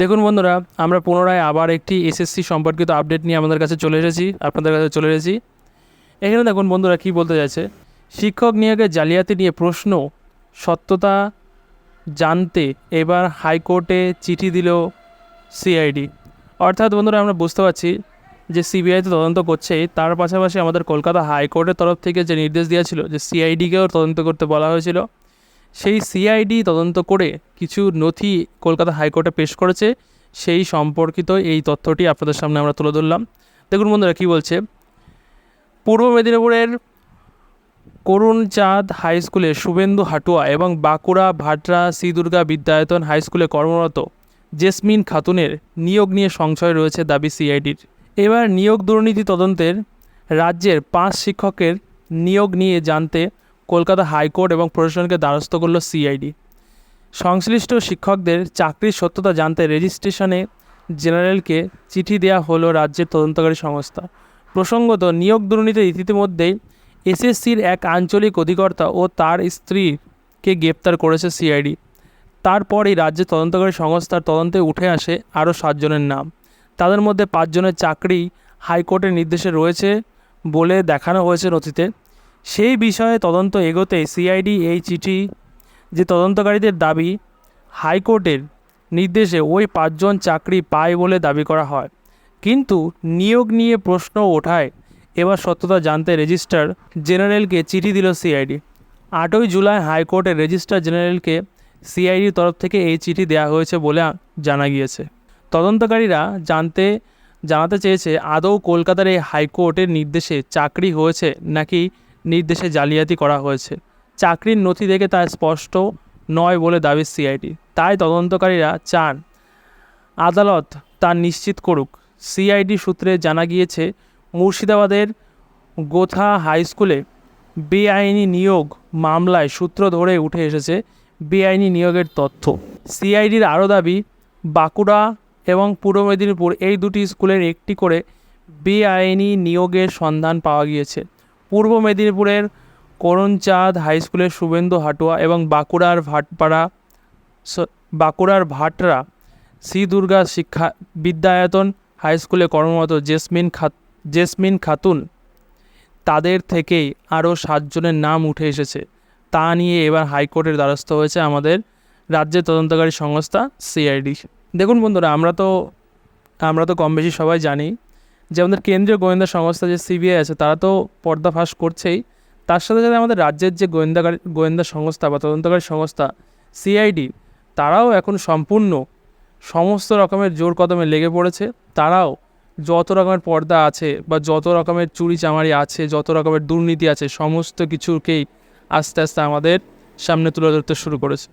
দেখুন বন্ধুরা, আমরা পুনরায় আবার একটি এসএসসি সম্পর্কিত আপডেট নিয়ে আমাদের কাছে চলে এসেছি, আপনাদের কাছে চলে এসেছি। এখানে দেখুন বন্ধুরা কী বলতে চাইছে। শিক্ষক নিয়োগের জালিয়াতি নিয়ে প্রশ্ন, সত্যতা জানতে এবার হাইকোর্টে চিঠি দিল সিআইডি। অর্থাৎ বন্ধুরা, আমরা বুঝতে পারছি যে সিবিআই তো তদন্ত করছেই, তার পাশাপাশি আমাদের কলকাতা হাইকোর্টের তরফ থেকে যে নির্দেশ দেওয়া ছিল যে সিআইডিকেও তদন্ত করতে বলা হয়েছিল সেই সিআইডি তদন্ত করে কিছু নথি কলকাতা হাইকোর্টে পেশ করেছে। সেই সম্পর্কিত এই তথ্যটি আপনাদের সামনে আমরা তুলে ধরলাম। দেখুন বন্ধুরা, কী বলছে? পূর্ব মেদিনীপুরের করুণ চাঁদ হাই স্কুলে শুভেন্দু হাটুয়া এবং বাঁকুড়া ভাটরা শ্রী দুর্গা বিদ্যায়তন হাই স্কুলে কর্মরত জেসমিন খাতুনের নিয়োগ নিয়ে সংশয় রয়েছে দাবি সিআইডির এবার নিয়োগ দুর্নীতি তদন্তের রাজ্যের পাঁচ শিক্ষকের নিয়োগ নিয়ে জানতে কলকাতা হাইকোর্ট এবং প্রশাসনকে দ্বারস্থ করল সিআইডি। সংশ্লিষ্ট শিক্ষকদের চাকরির সত্যতা জানতে রেজিস্ট্রেশনে জেনারেলকে চিঠি দেওয়া হলো রাজ্যের তদন্তকারী সংস্থা। প্রসঙ্গত, নিয়োগ দুর্নীতির ইতিমধ্যেই এসএসসির এক আঞ্চলিক অধিকর্তা ও তার স্ত্রীকে গ্রেপ্তার করেছে সিআইডি। তারপরই রাজ্যের তদন্তকারী সংস্থার তদন্তে উঠে আসে আরও সাতজনের নাম। তাদের মধ্যে পাঁচজনের চাকরি হাইকোর্টের নির্দেশে রয়েছে বলে দেখানো হয়েছে নথিতে। সেই বিষয়ে তদন্ত এগোতে সিআইডি এই চিঠি যে তদন্তকারীদের দাবি, হাইকোর্টের নির্দেশে ওই পাঁচজন চাকরি পায় বলে দাবি করা হয়। কিন্তু নিয়োগ নিয়ে প্রশ্ন ওঠায়, এবার সত্যতা জানতে রেজিস্ট্রার জেনারেলকে চিঠি দিল সিআইডি আটই জুলাই হাইকোর্টের রেজিস্ট্রার জেনারেলকে সিআইডির তরফ থেকে এই চিঠি দেওয়া হয়েছে বলে জানা গিয়েছে। তদন্তকারীরা জানতে, জানাতে চেয়েছে, আদৌ কলকাতার এই হাইকোর্টের নির্দেশে চাকরি হয়েছে নাকি নির্দেশে জালিয়াতি করা হয়েছে। চাকরির নথি দেখে তা স্পষ্ট নয় বলে দাবি সিআইডি। তাই তদন্তকারীরা চান, আদালত তা নিশ্চিত করুক। সিআইডি সূত্রে জানা গিয়েছে, মুর্শিদাবাদের গোথা হাই স্কুলে বেআইনি নিয়োগ মামলায় সূত্র ধরে উঠে এসেছে বেআইনি নিয়োগের তথ্য। সিআইডির আরও দাবি, বাঁকুড়া এবং পূর্ব মেদিনীপুর এই দুটি স্কুলের একটি করে বেআইনি নিয়োগের সন্ধান পাওয়া গিয়েছে। পূর্ব মেদিনীপুরের করণচাঁদ হাই স্কুলের শুভেন্দু হাটুয়া এবং বাঁকুড়ার ভাটপাড়া বাঁকুড়ার ভাটরা শ্রী দুর্গা শিক্ষা বিদ্যায়তন হাই স্কুলে কর্মরত জেসমিন খাত জেসমিন খাতুন তাদের থেকেই আরও সাতজনের নাম উঠে এসেছে। তা নিয়ে এবার হাইকোর্টের দ্বারস্থ হয়েছে আমাদের রাজ্যের তদন্তকারী সংস্থা সিআইডি। দেখুন বন্ধুরা, আমরা তো আমরা তো কম বেশি সবাই জানি যে আমাদের কেন্দ্রীয় গোয়েন্দা সংস্থা যে সিবিআই আছে, তারা তো পর্দাফাশ করছেই। তার সাথে সাথে আমাদের রাজ্যের যে গোয়েন্দাকারী গোয়েন্দা সংস্থা বা তদন্তকারী সংস্থা, সিআইডি, তারাও এখন সম্পূর্ণ সমস্ত রকমের জোর কদমে লেগে পড়েছে। তারাও যত রকমের পর্দা আছে বা যত রকমের চুরি চামারি আছে, যত রকমের দুর্নীতি আছে, সমস্ত কিছুকেই আস্তে আস্তে আমাদের সামনে তুলে ধরতে শুরু করেছে।